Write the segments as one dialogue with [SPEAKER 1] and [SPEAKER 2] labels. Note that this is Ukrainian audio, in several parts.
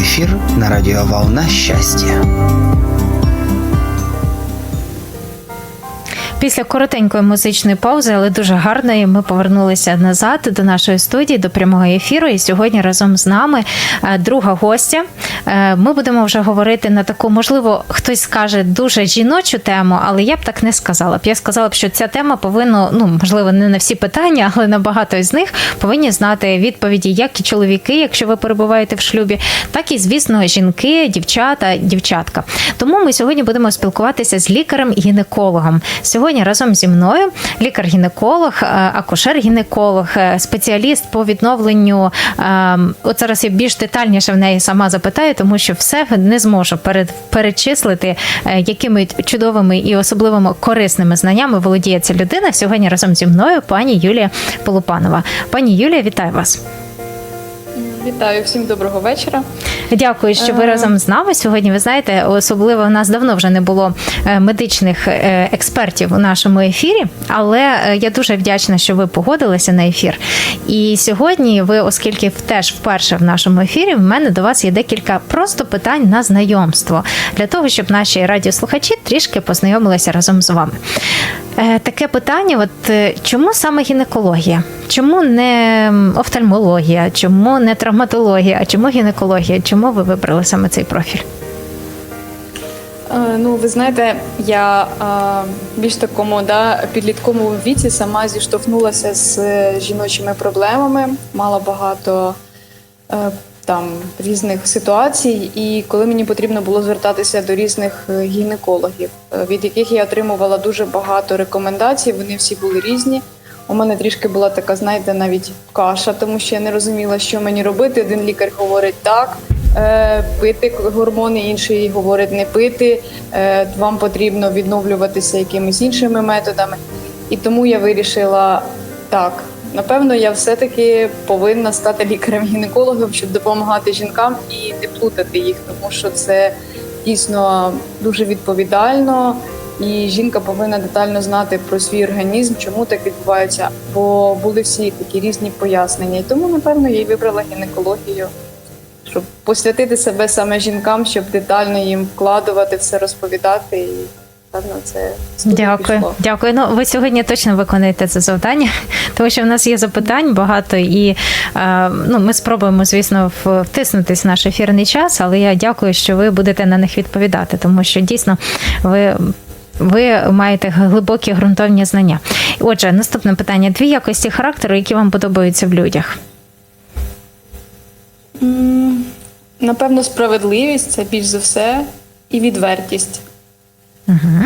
[SPEAKER 1] ефір на радіо Волна
[SPEAKER 2] Після коротенької музичної паузи, але дуже гарної, ми повернулися назад до нашої студії, до прямого ефіру. І сьогодні разом з нами е, друга гостя. Е, Ми будемо вже говорити на таку, можливо, хтось скаже дуже жіночу тему, але я б так не сказала б. Я сказала б, що ця тема повинна, ну можливо, не на всі питання, але на багато з них повинні знати відповіді, як і чоловіки, якщо ви перебуваєте в шлюбі, так і, звісно, жінки, дівчата, дівчатка. Тому ми сьогодні будемо спілкуватися з лікарем-гінекологом. Сьогодні разом зі мною лікар-гінеколог, е, акушер-гінеколог, е, спеціаліст по відновленню. е, От зараз я більш детальніше в неї сама запитаю, тому що все не зможу перечислити, е, якими чудовими і особливими корисними знаннями володіє ця людина. Сьогодні разом зі мною пані Юлія Полупанова. Пані Юлія, вітаю вас.
[SPEAKER 3] Вітаю всім доброго вечора.
[SPEAKER 2] Дякую, що ви
[SPEAKER 3] Е.
[SPEAKER 2] разом з нами сьогодні. Ви знаєте, особливо в нас давно вже не було е, медичних е, експертів у нашому ефірі, але я дуже вдячна, що ви погодилися на ефір. І сьогодні ви, оскільки теж вперше в нашому ефірі, в мене до вас є декілька просто питань на знайомство для того, щоб наші радіослухачі трішки познайомилися разом з вами. Таке питання: от чому саме гінекологія? Чому не офтальмологія? Чому не травматологія? А чому гінекологія? Чому ви вибрали саме цей профіль?
[SPEAKER 3] Е, Ну, ви знаєте, я е, більш такому да, підлітковому віці сама зіштовхнулася з е, жіночими проблемами, мала багато там різних ситуацій, і коли мені потрібно було звертатися до різних гінекологів, від яких я отримувала дуже багато рекомендацій, вони всі були різні. У мене трішки була така, знаєте, навіть каша, тому що я не розуміла, що мені робити. Один лікар говорить так, е, пити гормони, інший говорить не пити. Е, вам потрібно відновлюватися якимись іншими методами. І тому я вирішила так. Напевно, я все-таки повинна стати лікарем-гінекологом, щоб допомагати жінкам і не плутати їх, тому що це дійсно дуже відповідально. І жінка повинна детально знати про свій організм, чому так відбувається, бо були всі такі різні пояснення. І тому, напевно, я й вибрала гінекологію, щоб посвятити себе саме жінкам, щоб детально їм вкладувати, все розповідати. І певно, це
[SPEAKER 2] Дякую,
[SPEAKER 3] пішло.
[SPEAKER 2] дякую. Ну ви сьогодні точно виконаєте це завдання, тому що в нас є запитань багато, і е, ну ми спробуємо, звісно, втиснутись в наш ефірний час. Але я дякую, що ви будете на них відповідати, тому що дійсно ви. Ви маєте глибокі ґрунтовні знання. Отже, наступне питання: дві якості характеру, які вам подобаються в людях.
[SPEAKER 3] Напевно, справедливість це більш за все, і відвертість.
[SPEAKER 2] Угу.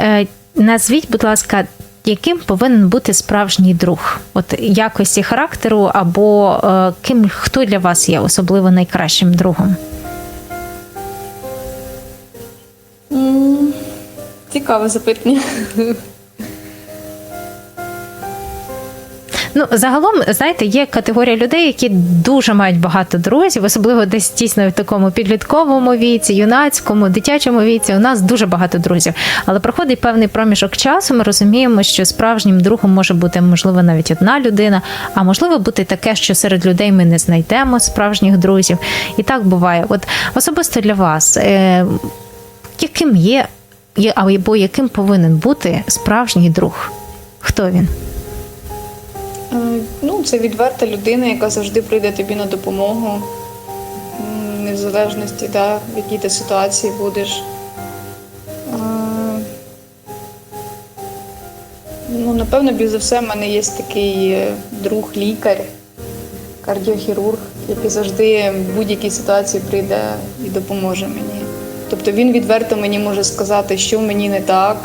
[SPEAKER 2] Е, назвіть, будь ласка, яким повинен бути справжній друг? От якості характеру, або е, ким хто для вас є особливо найкращим другом?
[SPEAKER 3] Цікаве запитання.
[SPEAKER 2] Ну, загалом, знаєте, є категорія людей, які дуже мають багато друзів, особливо десь дійсно в такому підлітковому віці, юнацькому, дитячому віці. У нас дуже багато друзів. Але проходить певний проміжок часу. Ми розуміємо, що справжнім другом може бути можливо навіть одна людина, а можливо бути таке, що серед людей ми не знайдемо справжніх друзів. І так буває. От особисто для вас, е, яким є або яким повинен бути справжній друг? Хто він?
[SPEAKER 3] Ну, це відверта людина, яка завжди прийде тобі на допомогу, незалежності, да, в якій ти ситуації будеш. Ну, напевно, більш за все, в мене є такий е, друг, лікар, кардіохірург, який завжди в будь-якій ситуації прийде і допоможе мені. Тобто він відверто мені може сказати, що мені не так,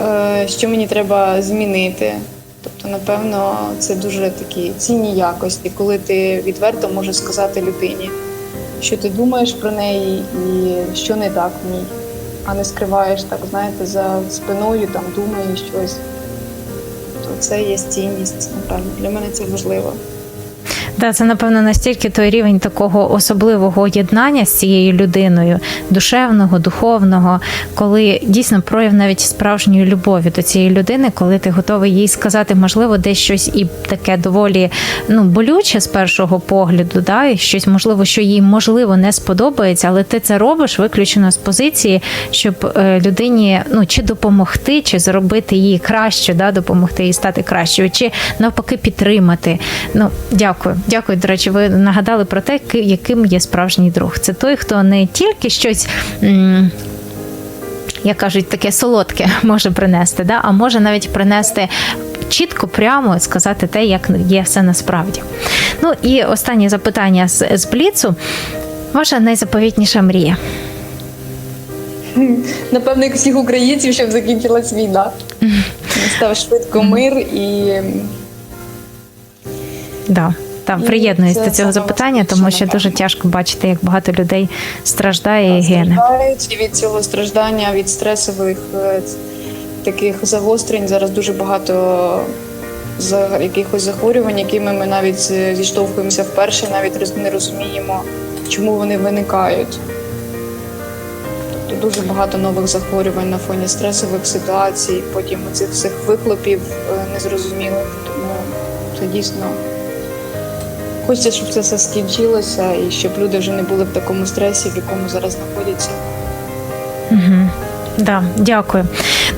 [SPEAKER 3] е, що мені треба змінити. Тобто, напевно, це дуже такі цінні якості, коли ти відверто можеш сказати людині, що ти думаєш про неї і що не так в ній, а не скриваєш так, знаєте, за спиною, там думаєш щось. То це є цінність, напевно. Для мене це важливо.
[SPEAKER 2] Да, це напевно настільки той рівень такого особливого єднання з цією людиною, душевного, духовного, коли дійсно прояв навіть справжньої любові до цієї людини, коли ти готовий їй сказати, можливо, десь щось і таке доволі ну болюче з першого погляду, да, і щось можливо, що їй можливо не сподобається, але ти це робиш виключено з позиції, щоб е, людині ну чи допомогти, чи зробити її краще, да, допомогти їй стати кращою, чи навпаки підтримати. Ну, дякую. Дякую. До речі, ви нагадали про те, яким є справжній друг. Це той, хто не тільки щось. як кажуть, таке солодке може принести, да? а може навіть принести чітко, прямо сказати те, як є все насправді. Ну і останнє запитання з, з Бліцу. Ваша найзаповітніша мрія.
[SPEAKER 3] Напевно, як всіх українців, щоб закінчилась війна. Настав швидко мир і
[SPEAKER 2] Да. Там приєднуюсь до цього запитання, тому що дуже тяжко бачити, як багато людей страждає і гине.
[SPEAKER 3] страждають і від цього страждання, від стресових е, таких загострень. Зараз дуже багато за якихось захворювань, якими ми навіть е, зіштовхуємося вперше, навіть не розуміємо, чому вони виникають. Тобто дуже багато нових захворювань на фоні стресових ситуацій, потім цих всіх вихлопів е, незрозумілих. Тому це дійсно. Хочеться, щоб це все скінчилося і щоб люди вже не були в такому стресі, в якому зараз знаходяться.
[SPEAKER 2] Угу. Да, дякую.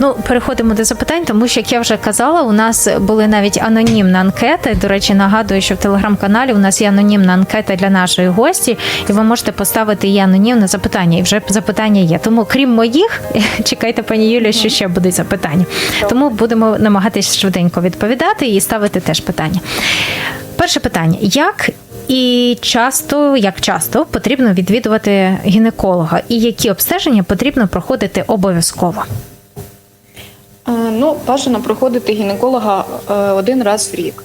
[SPEAKER 2] Ну, переходимо до запитань, тому що, як я вже казала, у нас були навіть анонімні анкети. До речі, нагадую, що в телеграм-каналі у нас є анонімна анкета для нашої гості, і ви можете поставити її анонімне запитання. І вже запитання є. Тому, крім моїх, чекайте, пані Юлію, що ще будуть запитання. Тому будемо намагатись швиденько відповідати і ставити теж питання. Перше питання: як і часто, як часто потрібно відвідувати гінеколога, і які обстеження потрібно проходити обов'язково?
[SPEAKER 3] Е, Ну, бажано проходити гінеколога е, один раз в рік.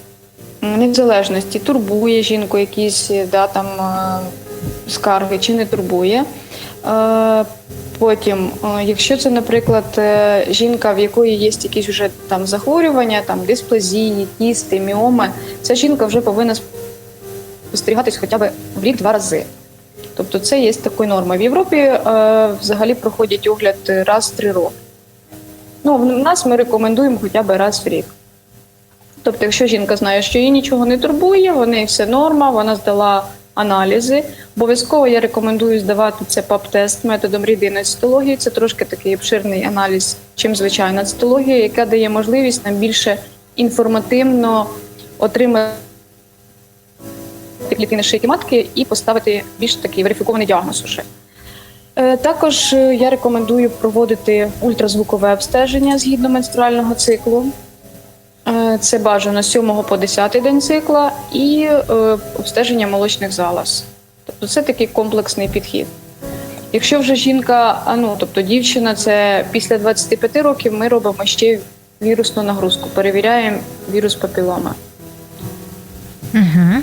[SPEAKER 3] М, Не в залежності, турбує жінку якісь е, да, там, скарги чи не турбує. Потім, е, якщо це, наприклад, е, жінка, в якої є якісь вже там захворювання, там дисплазії, кісти, міоми, ця жінка вже повинна спостерігатись хоча б в рік-два рази. Тобто це є такою нормою. В Європі е, взагалі проходять огляд раз в три роки. Ну, в нас ми рекомендуємо хоча б раз в рік. Тобто, якщо жінка знає, що її нічого не турбує, в неї все норма, вона здала аналізи. Обов'язково я рекомендую здавати це ПАП-тест методом рідинної цитології. Це трошки такий обширний аналіз, чим звичайна цитологія, яка дає можливість нам більше інформативно отримати клітини шийки матки і поставити більш такий верифікований діагноз уже. Е, Також е, я рекомендую проводити ультразвукове обстеження згідно менструального циклу. Це бажано з 7 по 10 день цикла і е, обстеження молочних залоз. Тобто це такий комплексний підхід. Якщо вже жінка, а ну тобто дівчина, це після 25 років ми робимо ще вірусну нагрузку, перевіряємо вірус папілома.
[SPEAKER 2] Угу.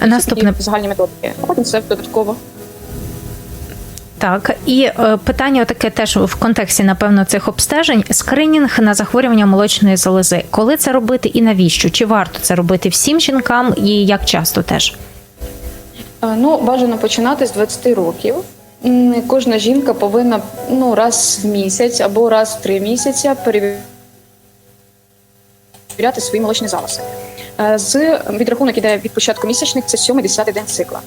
[SPEAKER 2] Наступне
[SPEAKER 3] загальні методики. Це додатково.
[SPEAKER 2] Так. І е, питання таке теж в контексті, напевно, цих обстежень: скринінг на захворювання молочної залози. Коли це робити і навіщо? Чи варто це робити всім жінкам і як часто теж?
[SPEAKER 3] Е, Ну, бажано починати з 20 років. Кожна жінка повинна ну, раз в місяць або раз в три місяці перевіряти свої молочні залози. Е, З відрахунок іде від початку місячних, це 7-10 день цикла.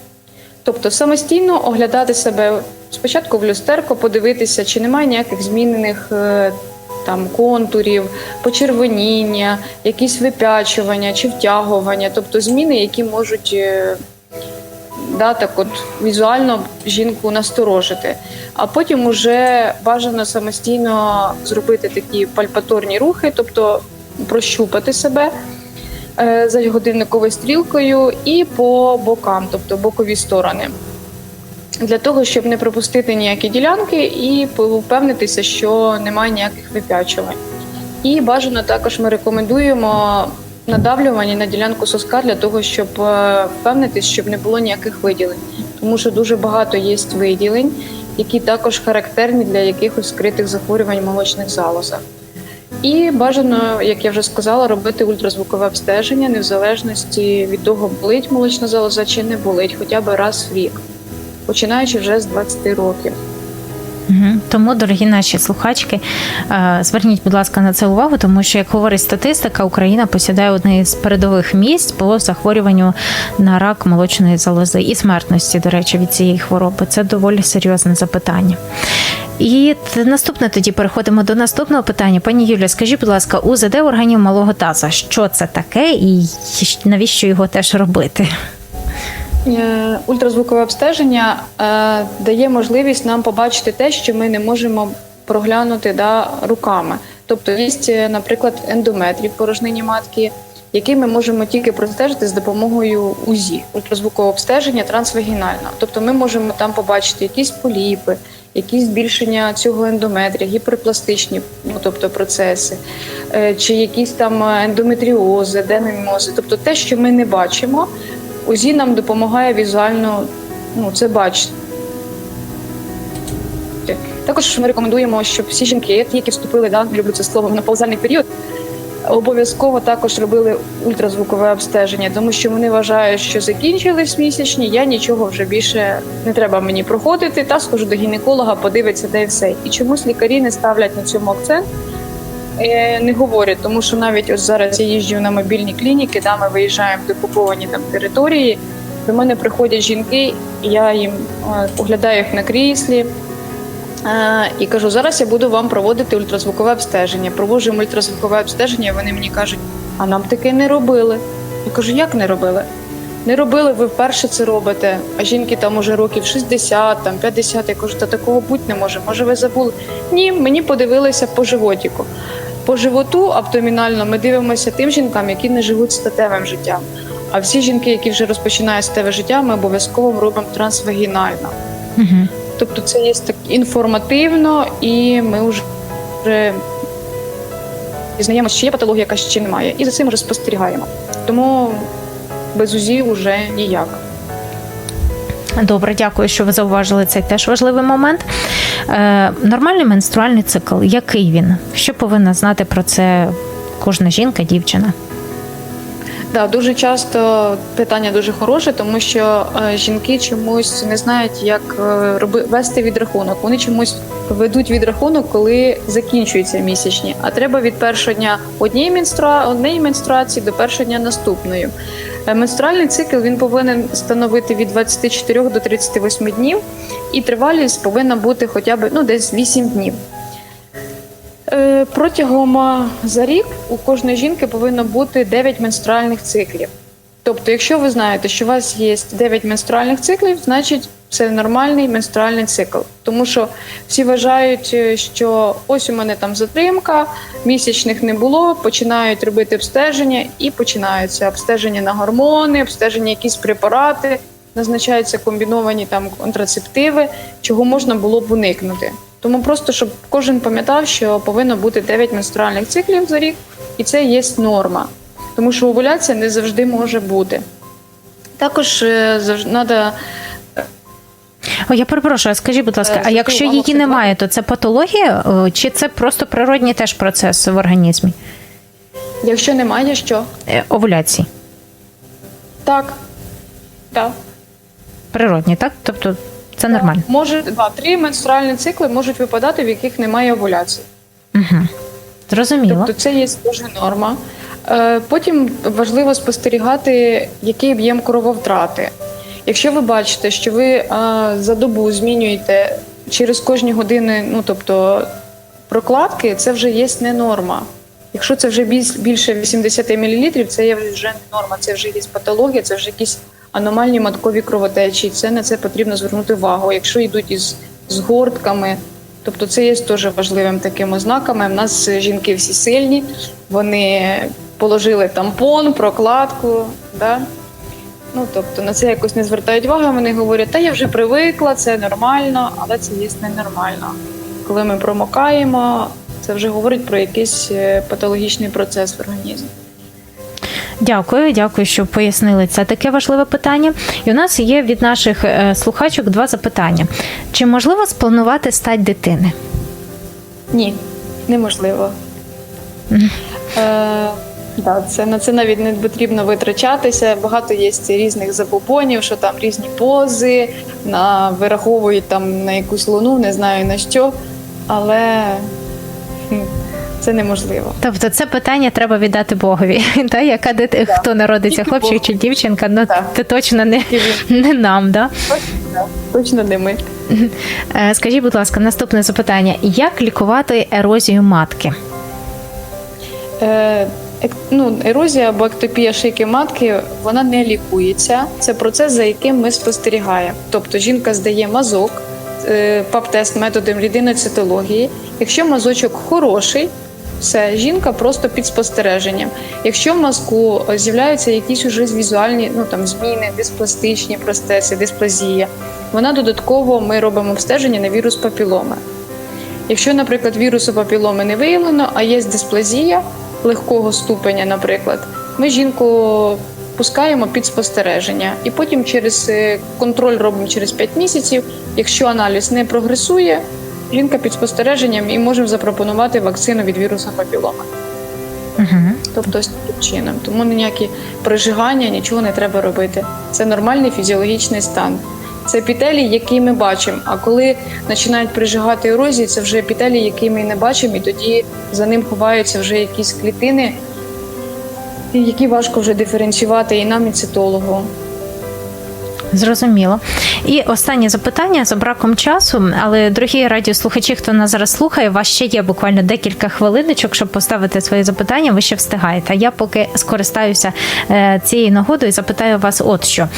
[SPEAKER 3] Тобто самостійно оглядати себе спочатку в люстерко, подивитися, чи немає ніяких змінених е, там контурів, почервоніння, якісь випячування чи втягування, тобто зміни, які можуть е, да, так от візуально жінку насторожити. А потім уже бажано самостійно зробити такі пальпаторні рухи, тобто прощупати себе за годинниковою стрілкою і по бокам, тобто бокові сторони. Для того, щоб не пропустити ніякі ділянки і впевнитися, що немає ніяких випячувань. І бажано також ми рекомендуємо надавлювання на ділянку соска для того, щоб е, впевнитись, щоб не було ніяких виділень. Тому що дуже багато є виділень, які також характерні для якихось скритих захворювань в молочних залозах. І бажано, як я вже сказала, робити ультразвукове обстеження незалежності від того, болить молочна залоза чи не болить, хоча б раз в рік, починаючи вже з 20 років.
[SPEAKER 2] Тому, дорогі наші слухачки, е, зверніть, будь ласка, на це увагу, тому що, як говорить статистика, Україна посідає одне з передових місць по захворюванню на рак молочної залози і смертності, до речі, від цієї хвороби. Це доволі серйозне запитання. І наступне тоді переходимо до наступного питання. Пані Юля, скажіть, будь ласка, УЗД органів малого таза, що це таке і навіщо його теж робити?
[SPEAKER 3] Е, Ультразвукове обстеження е, дає можливість нам побачити те, що ми не можемо проглянути да, руками. Тобто є, наприклад, ендометрій в порожнині матки, який ми можемо тільки простежити з допомогою УЗІ, ультразвукового обстеження трансвагінального. Тобто ми можемо там побачити якісь поліпи, якісь збільшення цього ендометрія, гіперпластичні, ну тобто процеси, е, чи якісь там ендометріози, денемімози, тобто те, що ми не бачимо. УЗІ нам допомагає візуально ну, це бачити. Також ми рекомендуємо, щоб всі жінки, які вступили, да, люблю це слово, в наповзальний період, обов'язково також робили ультразвукове обстеження, тому що вони вважають, що закінчились місячні, я нічого вже більше не треба мені проходити, та схожу до гінеколога, подивиться, де все. І чомусь лікарі не ставлять на цьому акцент. Е, Не говорять, тому що навіть ось зараз я їжджу на мобільні клініки, да, ми виїжджаємо в окуповані там території. До мене приходять жінки, я їм е, оглядаю їх на кріслі е, і кажу: зараз я буду вам проводити ультразвукове обстеження. Проводжу ультразвукове обстеження, і вони мені кажуть, а нам таке не робили. Я кажу, як не робили? Не робили, ви вперше це робите. А жінки там уже років 60, там 50. Я кажу, та такого бути не може. Може, ви забули? Ні, мені подивилися по животіку. По животу абдомінально ми дивимося тим жінкам, які не живуть статевим життям. А всі жінки, які вже розпочинають статеве життя, ми обов'язково робимо трансвагінально.
[SPEAKER 2] Угу.
[SPEAKER 3] Тобто це є так інформативно, і ми вже дізнаємося, чи є патологія, якась чи немає, і за цим вже спостерігаємо. Тому без УЗІ вже ніяк.
[SPEAKER 2] Добре, дякую, що ви зауважили цей теж важливий момент. Е, нормальний менструальний цикл, який він? Що повинна знати про це кожна жінка, дівчина?
[SPEAKER 3] Да, дуже часто питання дуже хороше, тому що е, жінки чомусь не знають, як е, роби, вести відрахунок. Вони чомусь ведуть відрахунок, коли закінчуються місячні. А треба від першого дня однієї менструа... однієї менструації до першого дня наступної. Е, Менструальний цикл він повинен становити від 24 до 38 днів, і тривалість повинна бути хоча б ну, десь 8 днів. Е, Протягом за рік у кожної жінки повинно бути 9 менструальних циклів. Тобто, якщо ви знаєте, що у вас є 9 менструальних циклів, значить це нормальний менструальний цикл. Тому що всі вважають, е, що ось у мене там затримка, місячних не було, починають робити обстеження і починаються обстеження на гормони, обстеження якісь препарати, назначаються комбіновані там контрацептиви, чого можна було б уникнути. Тому просто щоб кожен пам'ятав, що повинно бути 9 менструальних циклів за рік, і це є норма. Тому що овуляція не завжди може бути. Також треба
[SPEAKER 2] О, я перепрошую, а скажіть, будь ласка,
[SPEAKER 3] Е,
[SPEAKER 2] а якщо її немає, то це патологія чи це просто природній теж процес в організмі
[SPEAKER 3] Якщо немає, що?
[SPEAKER 2] Е, овуляції?
[SPEAKER 3] Так. Так.
[SPEAKER 2] Природні, так? Тобто це нормально.
[SPEAKER 3] Може, два-три менструальні цикли можуть випадати, в яких немає овуляції.
[SPEAKER 2] Угу. Зрозуміло.
[SPEAKER 3] Тобто це є дуже норма. Е, Потім важливо спостерігати, який об'єм крововтрати. Якщо ви бачите, що ви е, за добу змінюєте через кожні години, ну тобто прокладки, це вже є не норма. Якщо це вже більше 80 мл, це є вже не норма, це вже є патологія, це вже якісь аномальні маткові кровотечі. Це на це потрібно звернути увагу. Якщо йдуть із гортками, тобто це є теж важливим таким ознаками. У нас жінки всі сильні, вони положили тампон, прокладку. Да? Ну, тобто на це якось не звертають увагу, вони говорять, та я вже привикла, це нормально, але це є ненормально. Коли ми промокаємо, це вже говорить про якийсь е, патологічний процес в організмі.
[SPEAKER 2] Дякую, дякую, що пояснили це таке важливе питання. І у нас є від наших е, слухачок два запитання: чи можливо спланувати стать дитини?
[SPEAKER 3] Ні, неможливо. Е, да, це, на це навіть не потрібно витрачатися. Багато є різних забобонів, що там різні пози, на, вираховують там на якусь луну, не знаю на що, але це неможливо.
[SPEAKER 2] Тобто це питання треба віддати Богові. Та, яка дит... хто народиться,
[SPEAKER 3] Тільки
[SPEAKER 2] хлопчик
[SPEAKER 3] Богу.
[SPEAKER 2] чи дівчинка, ну
[SPEAKER 3] Так.
[SPEAKER 2] це точно не, не нам. Да?
[SPEAKER 3] точно не ми.
[SPEAKER 2] Е, Скажіть, будь ласка, наступне запитання: як лікувати ерозію матки?
[SPEAKER 3] Е, ну, ерозія або ектопія шийки матки вона не лікується. Це процес, за яким ми спостерігаємо. Тобто жінка здає мазок, е, ПАП-тест методом рідиноцитології. Якщо мазочок хороший, все, жінка просто під спостереженням. Якщо в мазку з'являються якісь уже візуальні ну, там, зміни, диспластичні процеси, дисплазія, вона додатково ми робимо обстеження на вірус папіломи. Якщо, наприклад, вірусу папіломи не виявлено, а є дисплазія легкого ступеня, наприклад, ми жінку пускаємо під спостереження, і потім через е, контроль робимо через 5 місяців. Якщо аналіз не прогресує, жінка під спостереженням і можемо запропонувати вакцину від віруса папіломи.
[SPEAKER 2] Угу.
[SPEAKER 3] Тобто таким чином. Тому ніякі прижигання, нічого не треба робити. Це нормальний фізіологічний стан. Це епітелій, який ми бачимо. А коли починають прижигати ерозії, це вже епітелій, який ми не бачимо, і тоді за ним ховаються вже якісь клітини, які важко вже диференціювати і нам, і цитологу.
[SPEAKER 2] Зрозуміло. І останнє запитання за браком часу. Але, дорогі радіослухачі, хто нас зараз слухає, у вас ще є буквально декілька хвилиночок, щоб поставити свої запитання. Ви ще встигаєте. Я поки скористаюся е, цією нагодою і запитаю вас, от що.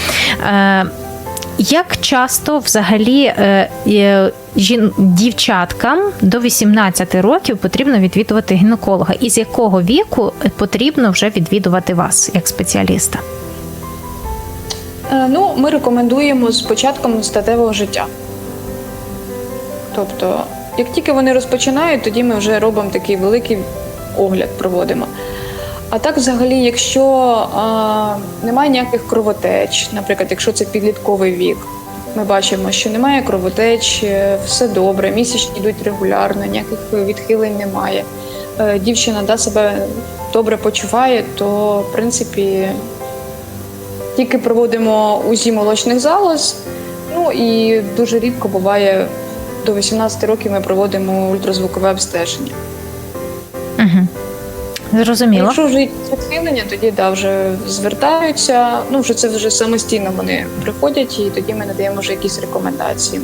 [SPEAKER 2] Як часто взагалі е, жін- дівчаткам до 18 років потрібно відвідувати гінеколога? І з якого віку потрібно вже відвідувати вас як спеціаліста?
[SPEAKER 3] Е, Ну, ми рекомендуємо з початком статевого життя. Тобто, як тільки вони розпочинають, тоді ми вже робимо такий великий огляд, проводимо. А так, взагалі, якщо а, немає ніяких кровотеч, наприклад, якщо це підлітковий вік, ми бачимо, що немає кровотеч, е, все добре, місячні йдуть регулярно, ніяких відхилень немає. Е, Дівчина да, себе добре почуває, то в принципі тільки проводимо УЗІ молочних залоз. Ну і дуже рідко буває до 18 років ми проводимо ультразвукове обстеження.
[SPEAKER 2] Угу. Зрозуміло.
[SPEAKER 3] Якщо вже якісь відхилення, тоді да, вже звертаються. Ну вже це вже самостійно вони приходять, і тоді ми надаємо вже якісь рекомендації.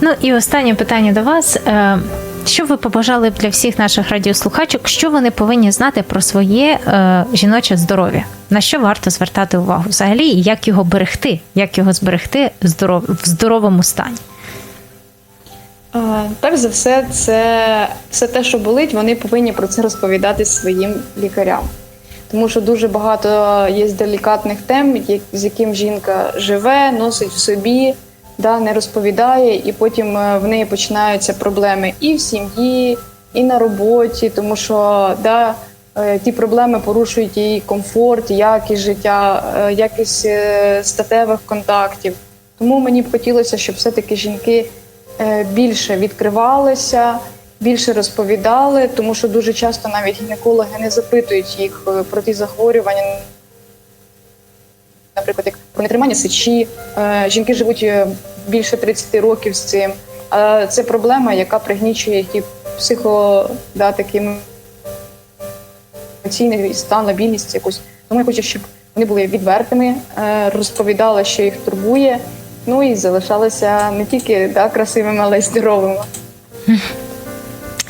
[SPEAKER 2] Ну і останнє питання до вас. Е, Що ви побажали б для всіх наших радіослухачок, що вони повинні знати про своє е, жіноче здоров'я? На що варто звертати увагу взагалі, і як його берегти, як його зберегти здоров... в здоровому стані?
[SPEAKER 3] Перш за все, це все те, що болить, вони повинні про це розповідати своїм лікарям. Тому що дуже багато є делікатних тем, з яким жінка живе, носить в собі, да, не розповідає, і потім е, в неї починаються проблеми і в сім'ї, і на роботі, тому що да, е, ті проблеми порушують її комфорт, якість життя, е, якість статевих контактів. Тому мені б хотілося, щоб все-таки жінки більше відкривалися, більше розповідали, тому що дуже часто навіть гінекологи не запитують їх е, про ті захворювання. Наприклад, як про нетримання сечі, Е, жінки живуть е, більше 30 років з цим. Це проблема, яка пригнічує їх психо, да, такий емоційний стан, лабільність якусь. Тому я хочу, щоб вони були відвертими, е, розповідали, що їх турбує. Ну і залишалися не тільки да, красивими, але й здоровими.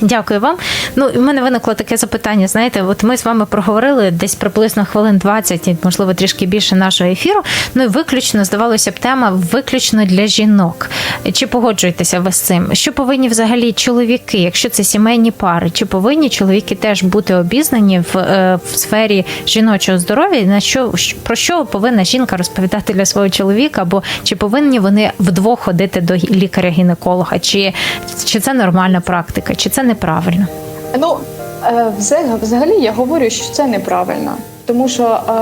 [SPEAKER 2] Дякую вам. Ну, і в мене виникло таке запитання. Знаєте, от ми з вами проговорили десь приблизно хвилин 20, можливо, трішки більше нашого ефіру. Ну і виключно здавалося б, тема виключно для жінок. Чи погоджуєтеся ви з цим? Що повинні взагалі чоловіки, якщо це сімейні пари, чи повинні чоловіки теж бути обізнані в, е, в сфері жіночого здоров'я? На що про що повинна жінка розповідати для свого чоловіка? Або чи повинні вони вдвох ходити до лікаря-гінеколога? Чи, чи це нормальна практика, чи це неправильно?
[SPEAKER 3] Ну, е, взагалі я говорю, що це неправильно, тому що е,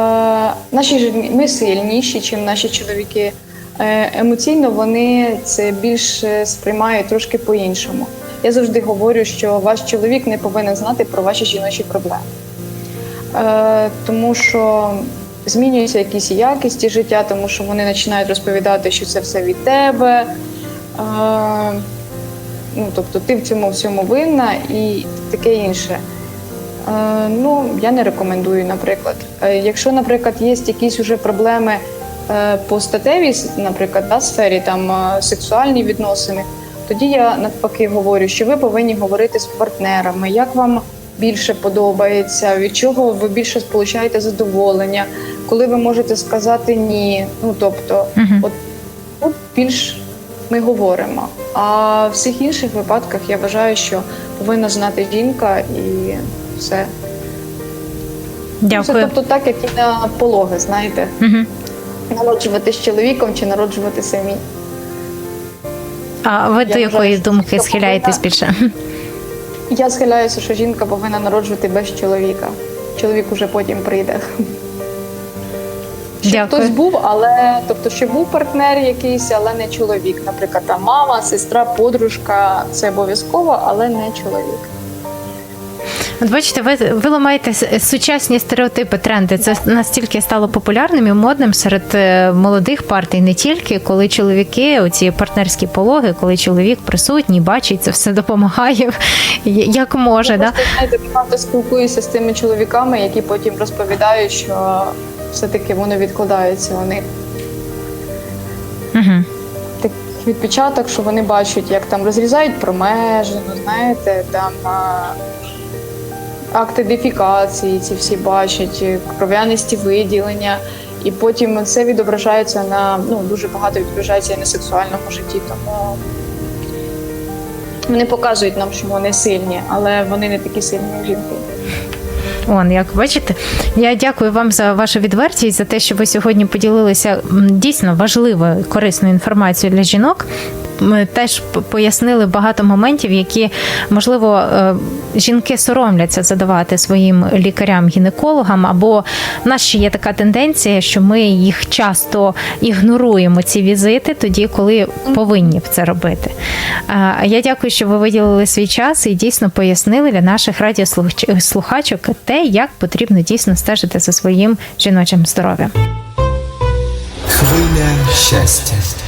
[SPEAKER 3] наші жін- ми сильніші, ніж наші чоловіки. Е, емоційно вони це більше сприймають трошки по-іншому. я завжди говорю, що ваш чоловік не повинен знати про ваші жіночі проблеми. Тому що змінюються якісь якісті життя, тому що вони починають розповідати, що це все від тебе. Ну, тобто ти в цьому всьому винна і таке інше. Е, ну, я не рекомендую, наприклад. Е, якщо, наприклад, є якісь вже проблеми е, по статевій, наприклад, да, сфері, там е, сексуальні відносини, тоді я навпаки говорю, що ви повинні говорити з партнерами, як вам більше подобається, від чого ви більше сполучаєте задоволення, коли ви можете сказати ні. Ну тобто,
[SPEAKER 2] Мгм.
[SPEAKER 3] от тут більш ми говоримо. А в всіх інших випадках я вважаю, що повинна знати жінка і все.
[SPEAKER 2] Дякую.
[SPEAKER 3] тобто так, як і на пологи, знаєте,
[SPEAKER 2] Мгм.
[SPEAKER 3] народжувати з чоловіком чи народжувати самі.
[SPEAKER 2] А ви до
[SPEAKER 3] Я
[SPEAKER 2] якої
[SPEAKER 3] вважаю,
[SPEAKER 2] думки схиляєтесь більше?
[SPEAKER 3] Я схиляюся, що жінка повинна народжувати без чоловіка. Чоловік уже потім прийде. Щоб
[SPEAKER 2] Дякую.
[SPEAKER 3] хтось був, але тобто, щоб був партнер якийсь, але не чоловік. Наприклад, там мама, сестра, подружка це обов'язково, але не чоловік.
[SPEAKER 2] От бачите, ви, ви ламаєте сучасні стереотипи, тренди. Це настільки стало популярним і модним серед е, молодих партій, не тільки коли чоловіки, оці партнерські пологи, коли чоловік присутній, бачить це все допомагає як може. Да?
[SPEAKER 3] Просто знаєте, багато спілкуюся з тими чоловіками, які потім розповідають, що все-таки воно відкладається у них.
[SPEAKER 2] Угу.
[SPEAKER 3] такий відпечаток, що вони бачать, як там розрізають промежину, знаєте, там а, акти дефікації, ці всі бачать, кров'янисті виділення. І потім це відображається на ну дуже багато відображається і на сексуальному житті. Тому вони показують нам, що вони сильні, але вони не такі сильні, як жінки.
[SPEAKER 2] Он, як бачите, я дякую вам за вашу відвертість, за те, що ви сьогодні поділилися дійсно важливою корисною інформацією для жінок. Теж пояснили багато моментів, які можливо е, жінки соромляться задавати своїм лікарям-гінекологам. Або в нас ще є така тенденція, що ми їх часто ігноруємо ці візити, тоді коли повинні це робити. Я дякую, що ви виділили свій час і дійсно пояснили для наших радіослухачок те, як потрібно дійсно стежити за своїм жіночим здоров'ям.
[SPEAKER 1] Хвиля щастя.